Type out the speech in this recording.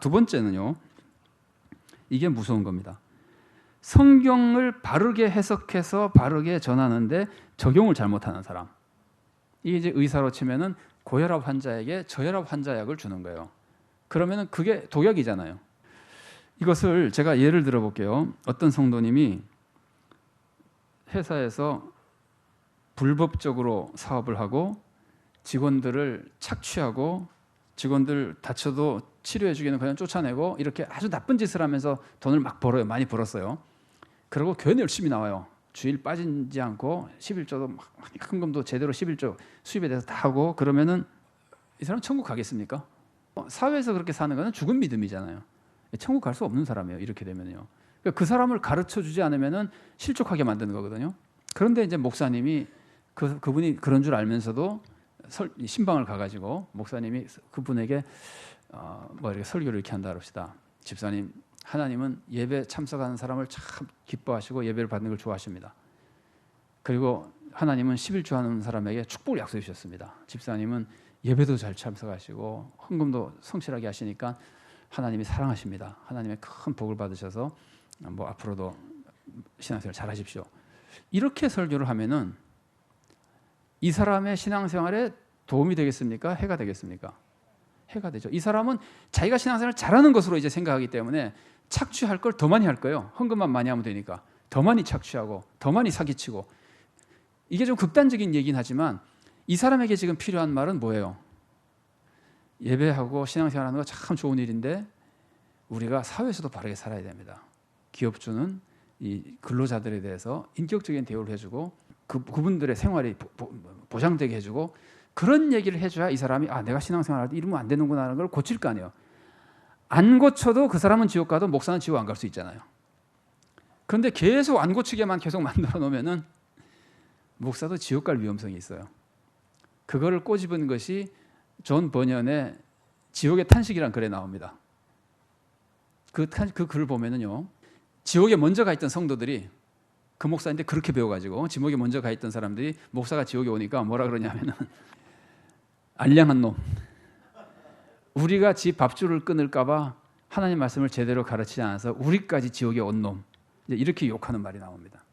두 번째는요. 이게 무서운 겁니다. 성경을 바르게 해석해서 바르게 전하는데 적용을 잘못하는 사람. 이게 이제 의사로 치면은 고혈압 환자에게 저혈압 환자약을 주는 거예요. 그러면은 그게 독약이잖아요. 이것을 제가 예를 들어 볼게요. 어떤 성도님이 회사에서 불법적으로 사업을 하고 직원들을 착취하고 직원들 다쳐도 치료해 주기는 그냥 쫓아내고 이렇게 아주 나쁜 짓을 하면서 돈을 막 벌어요. 많이 벌었어요. 그리고 교회 열심히 나와요. 주일 빠지지 않고 11조도 막 헌금도 제대로 11조 수입에 대해서 다 하고 그러면은 이 사람 천국 가겠습니까? 어, 사회에서 그렇게 사는 거는 죽은 믿음이잖아요. 천국 갈 수 없는 사람이에요. 이렇게 되면요. 그러니까 그 사람을 가르쳐 주지 않으면은 실족하게 만드는 거거든요. 그런데 이제 목사님이 그 그분이 그런 줄 알면서도 설, 신방을 가가지고 목사님이 그분에게 어, 뭐 이렇게 설교를 이렇게 한다 합시다. 집사님, 하나님은 예배 참석하는 사람을 참 기뻐하시고 예배를 받는 걸 좋아하십니다. 그리고 하나님은 11조 하는 사람에게 축복을 약속해 주셨습니다. 집사님은 예배도 잘 참석하시고 헌금도 성실하게 하시니까 하나님이 사랑하십니다. 하나님의 큰 복을 받으셔서 뭐 앞으로도 신앙생활 잘 하십시오. 이렇게 설교를 하면은 이 사람의 신앙생활에 도움이 되겠습니까? 해가 되겠습니까? 해가 되죠. 이 사람은 자기가 신앙생활을 잘하는 것으로 이제 생각하기 때문에 착취할 걸 더 많이 할 거예요. 헌금만 많이 하면 되니까 더 많이 착취하고 더 많이 사기치고 이게 좀 극단적인 얘기긴 하지만 이 사람에게 지금 필요한 말은 뭐예요? 예배하고 신앙생활하는 거 참 좋은 일인데 우리가 사회에서도 바르게 살아야 됩니다. 기업주는 이 근로자들에 대해서 인격적인 대우를 해주고 그 그분들의 생활이 보, 보 장되게 해주고 그런 얘기를 해줘야 이 사람이 아 내가 신앙생활할 때 이러면 안 되는구나라는 걸 고칠 거 아니에요. 안 고쳐도 그 사람은 지옥 가도 목사는 지옥 안 갈 수 있잖아요. 그런데 계속 안 고치게만 계속 만들어 놓으면은 목사도 지옥 갈 위험성이 있어요. 그거를 꼬집은 것이 존 버년의 지옥의 탄식이란 글에 나옵니다. 그, 탄, 그 글을 보면은요, 지옥에 먼저 가 있던 성도들이 그 목사인데 그렇게 배워가지고 지옥에 먼저 가 있던 사람들이 목사가 지옥에 오니까 뭐라 그러냐면은 알량한 놈. 우리가 지 밥줄을 끊을까봐 하나님 말씀을 제대로 가르치지 않아서 우리까지 지옥에 온 놈. 이렇게 욕하는 말이 나옵니다.